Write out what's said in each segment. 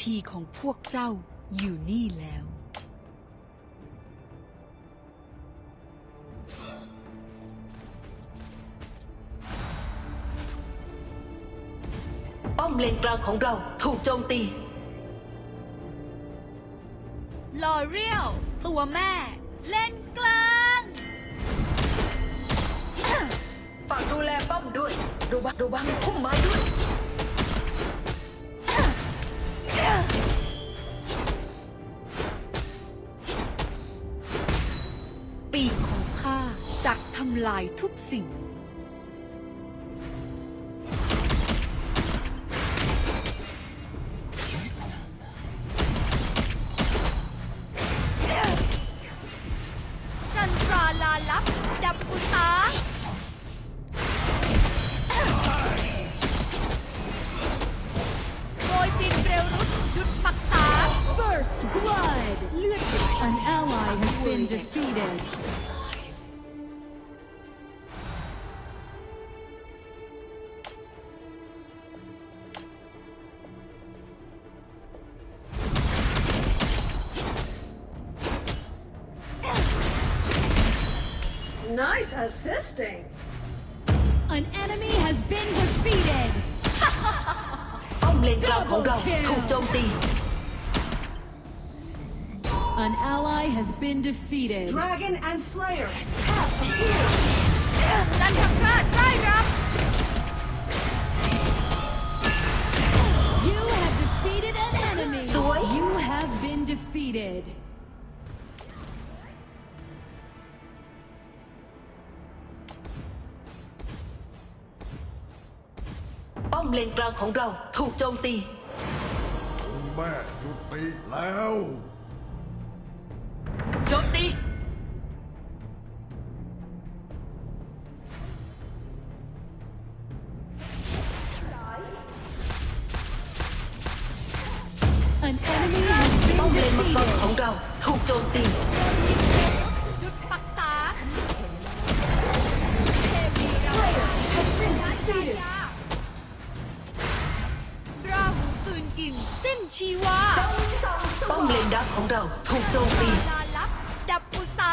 พีของพวกเจ้าอยู่นี่แล้ว ป้อมเลนกลางของเราถูกโจมตีลอเรียลตัวแม่ เล่นกลาง ฝากดูแลป้อมด้วย ดูบังดูบังพุ่มไม้ด้วย ปีกของข้าจักทำลายทุกสิ่ง Nice assisting. An enemy has been defeated. An ally has been defeated. Dragon and Slayer have appeared. อมเลนกลางของเราถูกโจมตีคุณแม่หยุดตีแล้ว วาป้อมเลนดักของเราถูกโจมตี ลาลับ ดับอุสา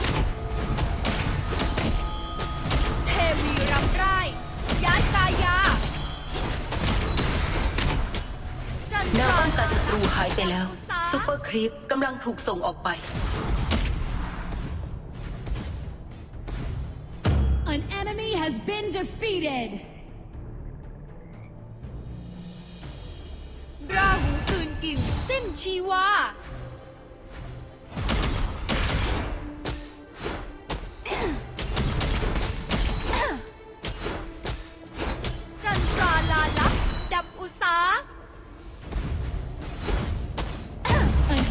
จันแนทวราป้องกันศัตรูหายไปแล้วสาซุปเปอร์ครีปกำลังถูกส่งออกไป An enemy has been defeated. ราหูตื่นกิ่งสิ้นชีวา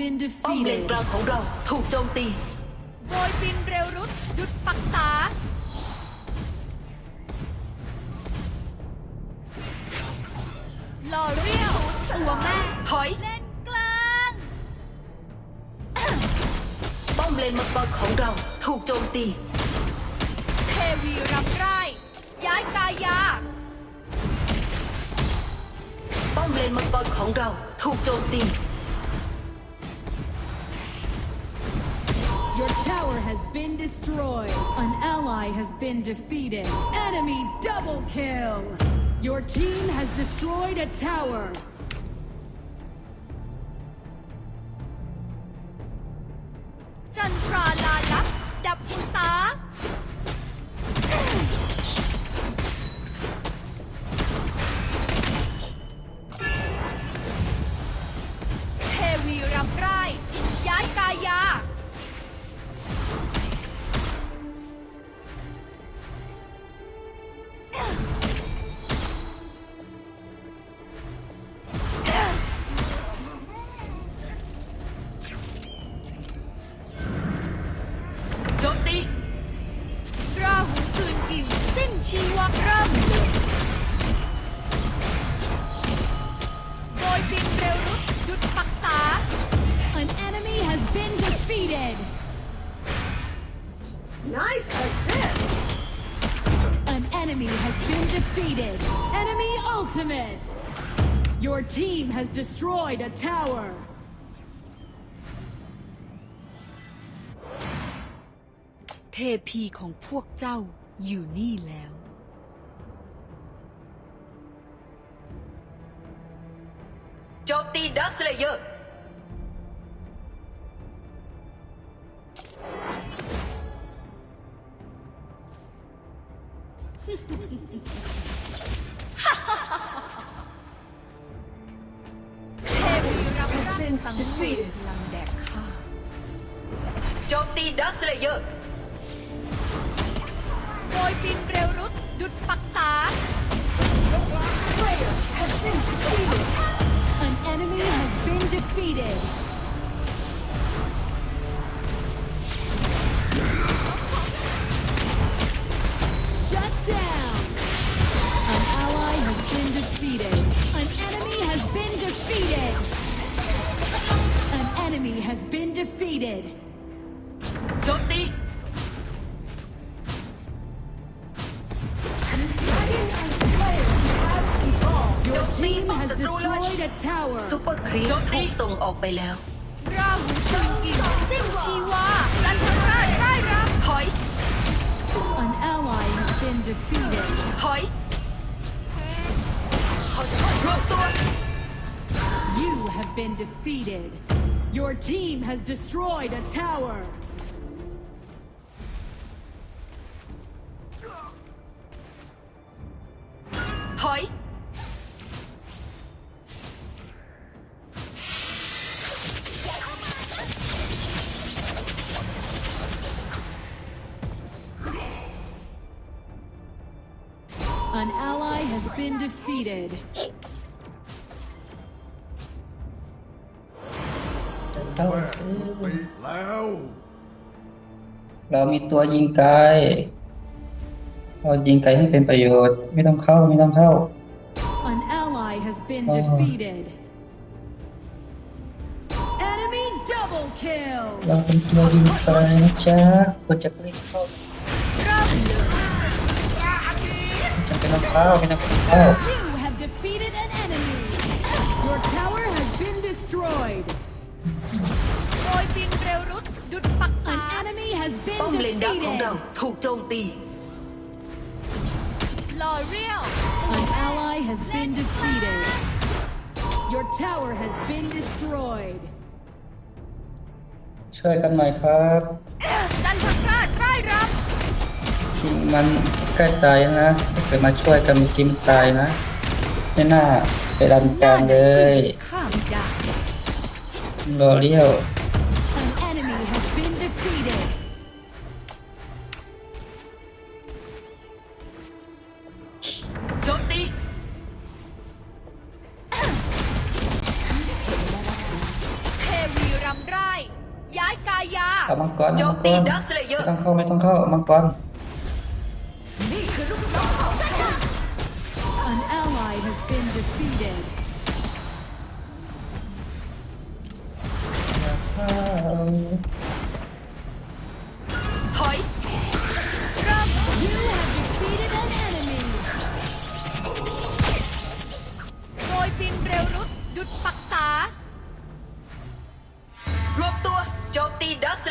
Been ป้อมเลน defeated. กลางของเราถูกโจมตีโดยบินเร็วรุดหยุดปักษาลอเรียลตัวแม่ ถอยเล่นกลางป้อมป้อมเลนมังกรของเราถูกโจมตีเทวีรำไร่ย้ายกายา ป้อมเลนมังกรของเราถูกโจมตี has been destroyed. An ally has been defeated. Enemy double kill. Your team has destroyed a tower. Enemy ultimate. Your team has destroyed a tower. เทพีของพวกเจ้าอยู่นี่แล้ว โจมตีดักส เลเยอร์เทวีรำร่างสังเวยลังแดกข้าโจมตีดักสเลเยอร์โดยบินเร็วรุดดุดปักษา Slayer has been defeated. An enemy has been defeated. Shut down. An ally has been defeated. An enemy has been defeated. An enemy has been defeated. โจมตี Dragon and Slayer have evolved. Your Don't leave team us has at the destroyed a tower. ซูเปอร์ครีปถูกส่งออกไปแล้ว ราหูคืนกิวสิ้นชีวะจันทราชไร่ร ถอย An ally has been defeated. ถอยถอย รวมตัว You have been defeated. Your team has destroyed a tower. An ally has been defeated. แม่ยุติแล้ว เรามีตัวยิงไกลเรายิงไกลให้เป็นประโยชน์ ไม่ต้องเข้าไม่ต้องเข้า An ally has been Oh. defeated. Enemy double kill. เราเป็นตัวยิงไกลนะจ๊ะควรจะรีบเข้า ต้องเข้าไม่ต้องเข้า You have defeated an enemy. Your tower has been destroyed. โดยบินเร็วรุดดุดปักษา An enemy has ป้อ been มเลนดักของเรา defeated. ถูกโจมตี ลอเรียล An ally has been defeated. Your tower has been destroyed. ช่วยกันหน่อยครับ จันทราชไร่ร ทีมมันใกล้ตายแล้วนะถ้า เกิดมาช่วยกันกินตายนะ ไม่น่าไปรันำกลางเลยข้าไม่ได้รอเลี้ยว An enemy has been defeated. โจมตีเทวีรำไร่ย้ายกายา เอามังกรโจเอามมังกตีรดักสเลเยอไม่ร์ต้องเข้าไม่ต้องเข้ามังกร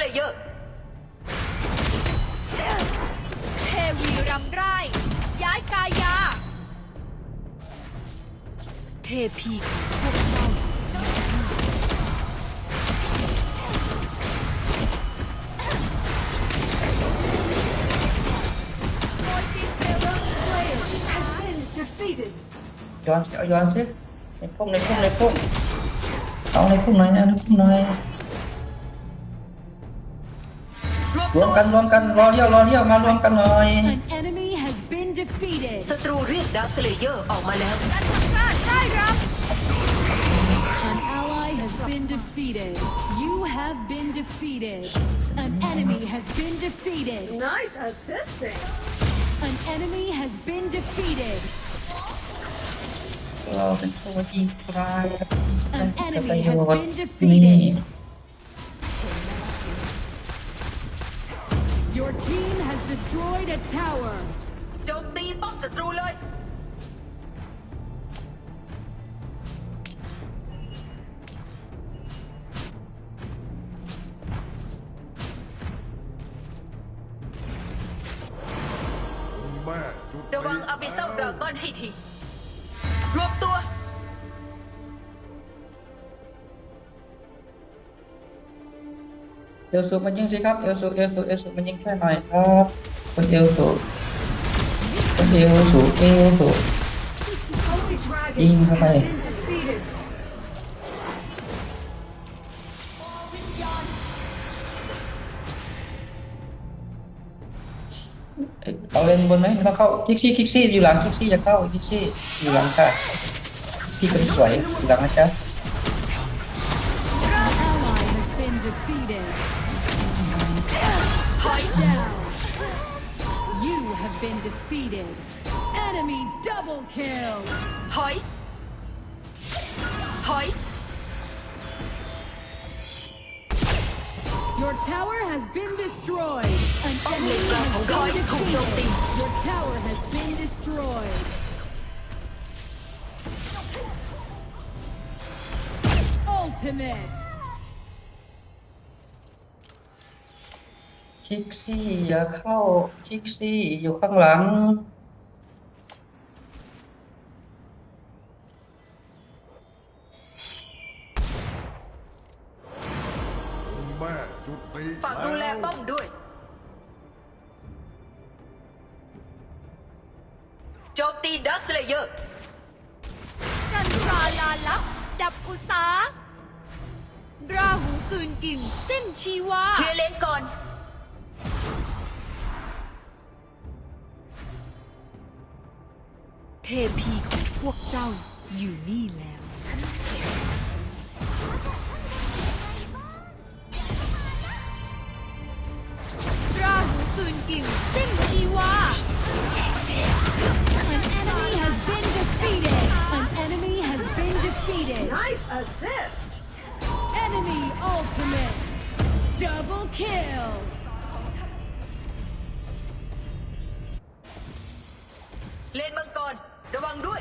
เลเยอร์เทวีรำไร่ย้ายกายา เทพีของพวกเจ้า Slayer has been defeated. ย้อนสิเอาย้อนสิในพุ่งในพุ่งในพุ่งเอาในพุ่งหน่อยนะในพุ่งหน่อย รวม รว ตั ม ว กันรวมกันรอเลี้ยวรอเลี้ยวมารวมกันหน่อย An enemy has been defeated. ศัตรูเรียกดักสเลเยอร์ออกมาแล้ว การทำการได้รับ An ally has been defeated. You have been defeated. An enemy has been defeated. Nice assisting. An enemy has been defeated. เราเป็นตัวยิงปลาย An จะ enemy ประโย has ชน์ been นี่ defeated. Your team has destroyed a tower. โจมตีป้อมศัตรูเลย แม่จุด ระวังอาบิเซลดราก้อนให้ที รวมตัว เอลสูมันยิงสิครับ เอลสูเอลสูเอลสูมันยิงแค่หน่อยครับคนเอลสูคนเอลสูเอลสู Holy Dragon Yên has thôi. been defeated. เอาเล่นบนไหมไม่ต้องเข้าคิกซี่คิกซี่อยู่หลังคิกซี่จะเข้าคิกซี่อยู่หลังค่ะคิกซี่เป็นสวยอยู่หลังนะจ๊ะ defeated. Hide down. You have been defeated. Enemy double kill. Hi. Hi. Your tower has been destroyed. An enemy has been defeated. Your tower has been destroyed. Ultimate. คิกซี่อย่าเข้าคิกซี่อยู่ข้างหลัง อยู่นี่แล้ว ราหูกลืนกินสิ้นชีวา An enemy has been defeated. An enemy has been defeated. Nice assist. Enemy ultimate. Double kill. เลนมังกร ระวังด้วย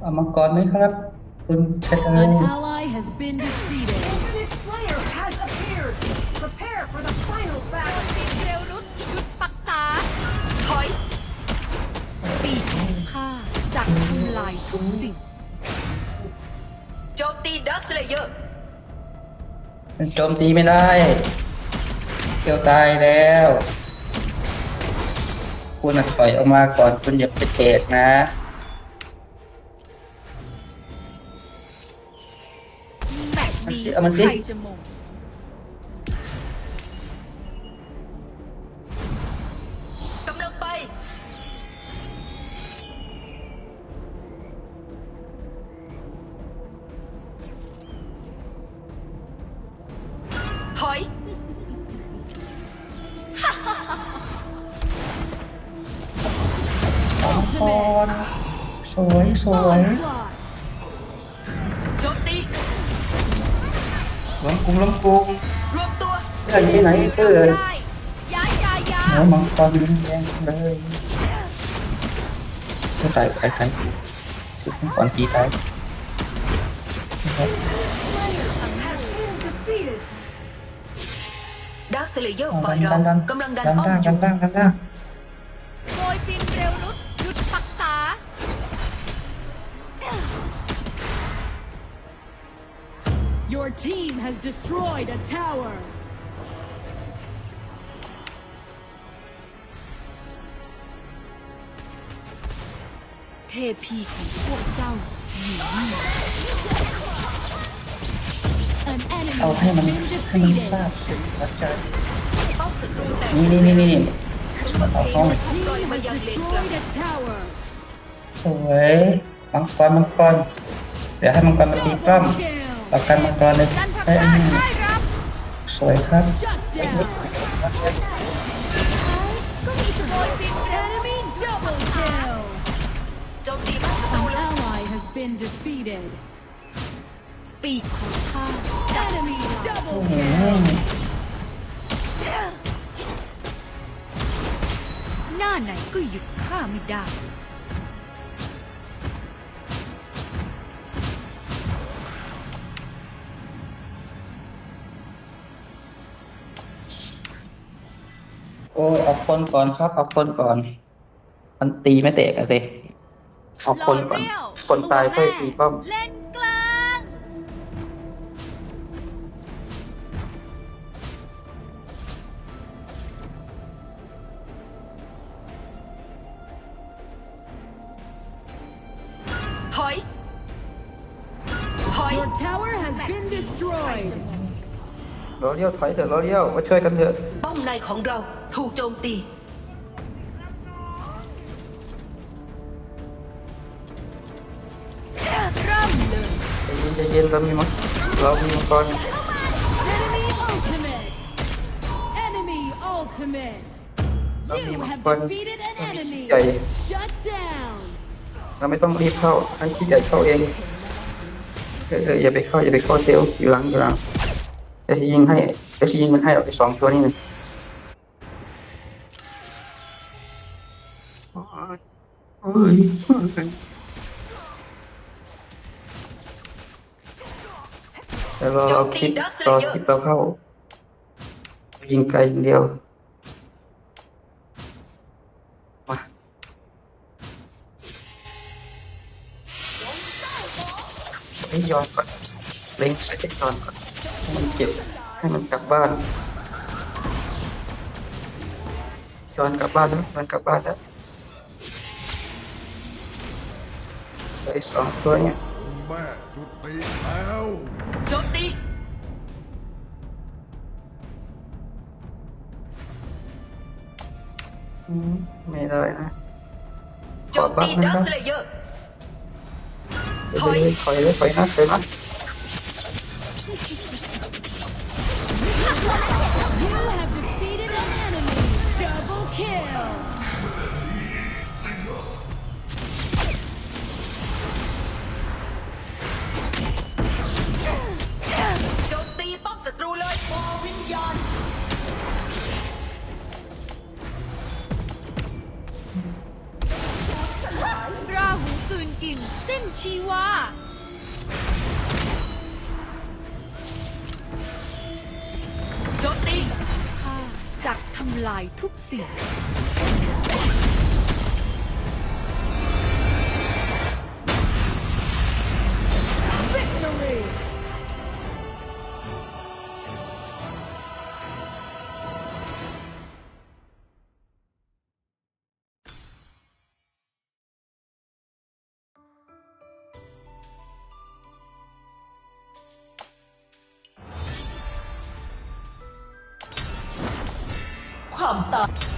เอามังกรไหมครับ คุณเชต An ally has been defeated. Infinite Slayer has appeared. Prepare for the final battle. เร็วรุดหยุดปักษาถอย ปีกของข้าจะทำลายทุกสิ่งโจมตีดักสเลเยอร์โจมตีไม่ได้เกียวตายแล้ว คุณน่ะถอยออกมาก่อนคุณอย่าไปเทกนะ ชื่อมันสิใครจะมงกำลังไป ถอยพสวยสวย ล้มกุ้งล้มกุ้งรวมตัวเพื่อนที่ไหนเพื่อนได้ย้ายย้ายย้าเนื้อมังกรแดงเลยก็ตายตายตายถูกมังกรตีตาย Defeated. ดาร์คเซเลเยอร์ดัฝ่ายนเราดันดันกำลังดันดันป้อมล่างอดัยู่นล่างดันล่างโกยบินเร็วนุด Your team has destroyed a tower. เทพีของพวกเจ้าอยู่นี่ An enemy เอาให้ has มัน been ให้มัน defeated. ทราบสึกหัวใจ ป้อมศัตรูแตก นี่นี่นี่นี่นี่เอาห้อง Your team has destroyed a tower. สวยมังกรมังกรเดี๋ยวให้มังกรมาตีป้อม Double kill. ประกันมังกรเลย จันท ไอ้ย ราชได้รับ สวยครับ Shut down. ก็มีโกยบินเร็ว Enemy double kill. โจมตีป้อมศัตรู An แล้ว ally has been defeated. ปีกของข้า Enemy double อื kill. ม หน้าไหนก็หยุดข้าไม่ได้ อ้ยเอาคนก่อนครับเอาคนก่อน มันตีไม่เตะกันเลยเอาคนก่อนรเรียวคนตายค่อยตีป้อม เล่น ราเลี้ยวถอยเถอะเราเลี้ยวมาช่วยกันเถอะ ป้อมในของเราถูกโจมตี เริ่มเลย ใจเย็นใจเย็นเรามีมังเรามีมังกร Enemy ultimate. Enemy ultimate. เรามี You มัง have กร defeated an เรามี enemy. ใหญ่ Shut down. เราไม่ต้องรีบเข้าให้ขี้ใหญ่เข้าเองเออเอออย่าไปเข้าอย่าไปเข้าเซลลอยู่หลังอยู่หลังเดี๋ยว จะยิงให้เดี๋ยวจะยิงมันให้เอาไปสองตัวนี่หนึ่งโอ้ยเดี๋ยวรอเราคลิปรอคลิปเราเข้า ยิงไกลอย่างเดียวมาให้ย้อนก่อนเล็งใส่ย้อนก่อน ให้มันเก็บให้มันกลับบ้านย้อนกลับบ้านแล้วย้อนกลับบ้านแล้วเหลืออีกสองตัวเนี่ยองค์แม่จุติแล้วโจมตีอืมไม่ได้นะขโจอมบ้าตีงนะดาคร์รับคเซเลเยอร์เดี๋ยวเลยถอยเลยถอยนะถอยนะ ทุกสิ่ง সন্তান